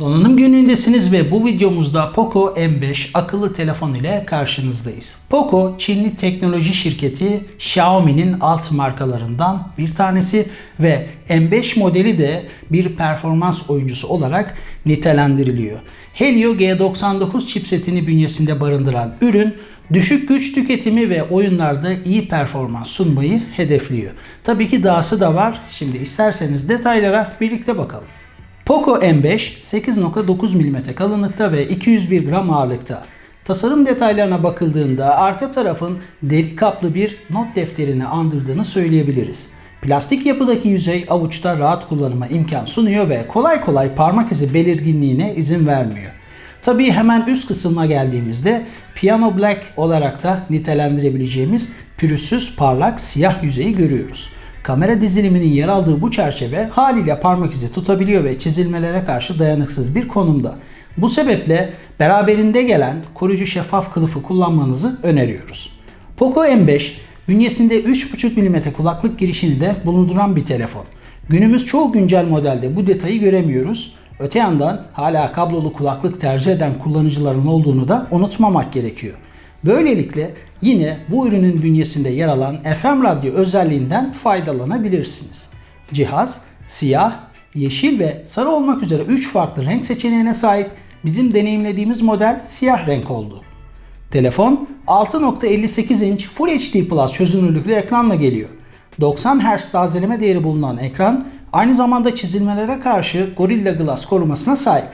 Donanım günündesiniz ve bu videomuzda Poco M5 akıllı telefon ile karşınızdayız. Poco, Çinli teknoloji şirketi Xiaomi'nin alt markalarından bir tanesi ve M5 modeli de bir performans oyuncusu olarak nitelendiriliyor. Helio G99 chipsetini bünyesinde barındıran ürün düşük güç tüketimi ve oyunlarda iyi performans sunmayı hedefliyor. Tabii ki dahası da var. Şimdi isterseniz detaylara birlikte bakalım. Poco M5 8.9 mm kalınlıkta ve 201 gram ağırlıkta. Tasarım detaylarına bakıldığında arka tarafın deri kaplı bir not defterini andırdığını söyleyebiliriz. Plastik yapıdaki yüzey avuçta rahat kullanıma imkan sunuyor ve kolay kolay parmak izi belirginliğine izin vermiyor. Tabii hemen üst kısmına geldiğimizde Piano Black olarak da nitelendirebileceğimiz pürüzsüz parlak siyah yüzeyi görüyoruz. Kamera diziliminin yer aldığı bu çerçeve haliyle parmak izi tutabiliyor ve çizilmelere karşı dayanıksız bir konumda. Bu sebeple beraberinde gelen koruyucu şeffaf kılıfı kullanmanızı öneriyoruz. Poco M5 bünyesinde 3.5 mm kulaklık girişini de bulunduran bir telefon. Günümüz çoğu güncel modelde bu detayı göremiyoruz. Öte yandan hala kablolu kulaklık tercih eden kullanıcıların olduğunu da unutmamak gerekiyor. Böylelikle yine bu ürünün bünyesinde yer alan FM radyo özelliğinden faydalanabilirsiniz. Cihaz siyah, yeşil ve sarı olmak üzere 3 farklı renk seçeneğine sahip bizim deneyimlediğimiz model siyah renk oldu. Telefon 6.58 inç Full HD Plus çözünürlüklü ekranla geliyor. 90 Hz tazeleme değeri bulunan ekran aynı zamanda çizilmelere karşı Gorilla Glass korumasına sahip.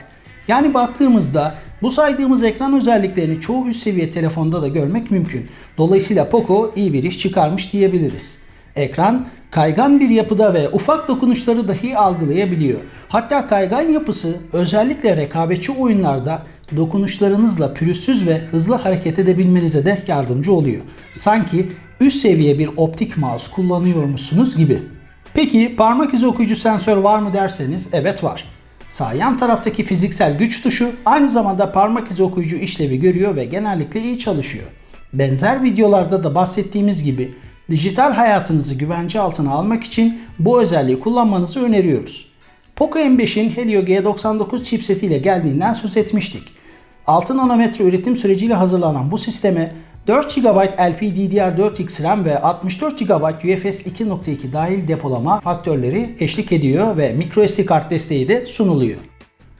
Yani baktığımızda bu saydığımız ekran özelliklerini çoğu üst seviye telefonda da görmek mümkün. Dolayısıyla Poco iyi bir iş çıkarmış diyebiliriz. Ekran kaygan bir yapıda ve ufak dokunuşları dahi algılayabiliyor. Hatta kaygan yapısı özellikle rekabetçi oyunlarda dokunuşlarınızla pürüzsüz ve hızlı hareket edebilmenize de yardımcı oluyor. Sanki üst seviye bir optik mouse kullanıyormuşsunuz gibi. Peki parmak izi okuyucu sensör var mı derseniz evet var. Sağ yan taraftaki fiziksel güç tuşu aynı zamanda parmak izi okuyucu işlevi görüyor ve genellikle iyi çalışıyor. Benzer videolarda da bahsettiğimiz gibi dijital hayatınızı güvence altına almak için bu özelliği kullanmanızı öneriyoruz. Poco M5'in Helio G99 chipsetiyle geldiğinden söz etmiştik. 6 nanometre üretim süreciyle hazırlanan bu sisteme 4 GB LPDDR4X RAM ve 64 GB UFS 2.2 dahil depolama faktörleri eşlik ediyor ve microSD kart desteği de sunuluyor.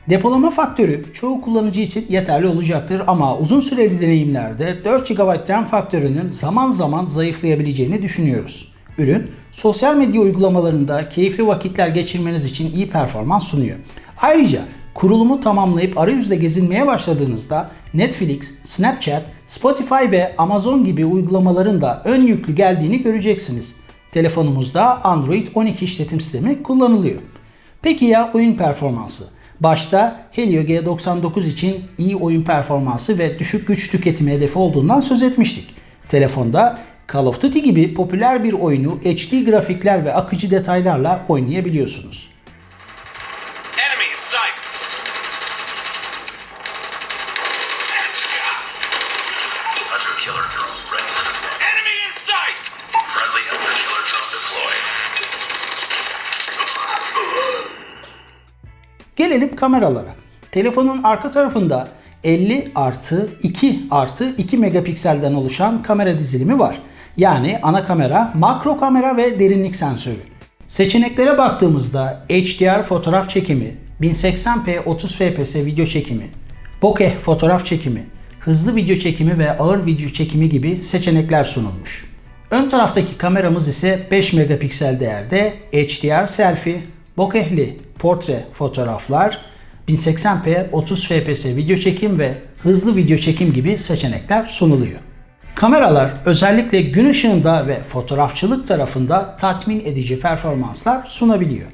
Depolama faktörü çoğu kullanıcı için yeterli olacaktır ama uzun süreli deneyimlerde 4 GB RAM faktörünün zaman zaman zayıflayabileceğini düşünüyoruz. Ürün sosyal medya uygulamalarında keyifli vakitler geçirmeniz için iyi performans sunuyor. Ayrıca kurulumu tamamlayıp arayüzde gezinmeye başladığınızda Netflix, Snapchat, Spotify ve Amazon gibi uygulamaların da ön yüklü geldiğini göreceksiniz. Telefonumuzda Android 12 işletim sistemi kullanılıyor. Peki ya oyun performansı? Başta Helio G99 için iyi oyun performansı ve düşük güç tüketimi hedefi olduğundan söz etmiştik. Telefonda Call of Duty gibi popüler bir oyunu HD grafikler ve akıcı detaylarla oynayabiliyorsunuz. Gelelim kameralara. Telefonun arka tarafında 50 artı 2 artı 2 megapikselden oluşan kamera dizilimi var. Yani ana kamera, makro kamera ve derinlik sensörü. Seçeneklere baktığımızda HDR fotoğraf çekimi, 1080p 30 fps video çekimi, bokeh fotoğraf çekimi, hızlı video çekimi ve ağır video çekimi gibi seçenekler sunulmuş. Ön taraftaki kameramız ise 5 megapiksel değerde HDR selfie, bokehli portre fotoğraflar, 1080p 30 fps video çekim ve hızlı video çekim gibi seçenekler sunuluyor. Kameralar özellikle gün ışığında ve fotoğrafçılık tarafında tatmin edici performanslar sunabiliyor.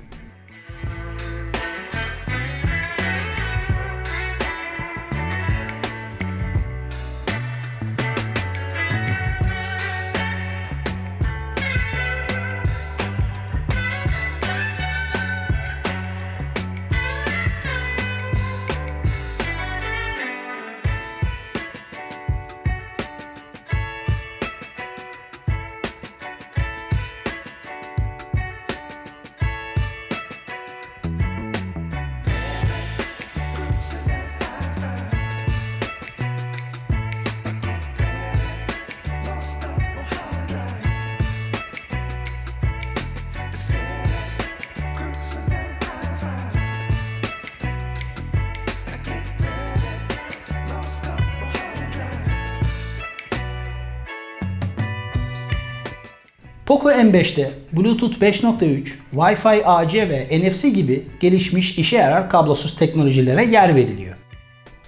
Poco M5'te Bluetooth 5.3, Wi-Fi AC ve NFC gibi gelişmiş işe yarar kablosuz teknolojilere yer veriliyor.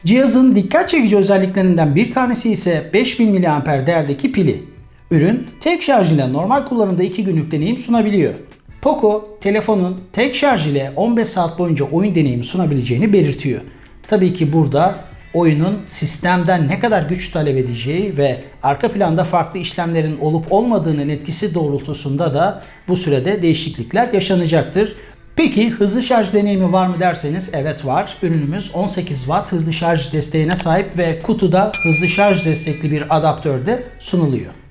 Cihazın dikkat çekici özelliklerinden bir tanesi ise 5000 mAh değerdeki pili. Ürün tek şarj ile normal kullanımda 2 günlük deneyim sunabiliyor. Poco telefonun tek şarj ile 15 saat boyunca oyun deneyimi sunabileceğini belirtiyor. Tabii ki burada oyunun sistemden ne kadar güç talep edeceği ve arka planda farklı işlemlerin olup olmadığının etkisi doğrultusunda da bu sürede değişiklikler yaşanacaktır. Peki hızlı şarj deneyimi var mı derseniz evet var. Ürünümüz 18 Watt hızlı şarj desteğine sahip ve kutuda hızlı şarj destekli bir adaptör de sunuluyor.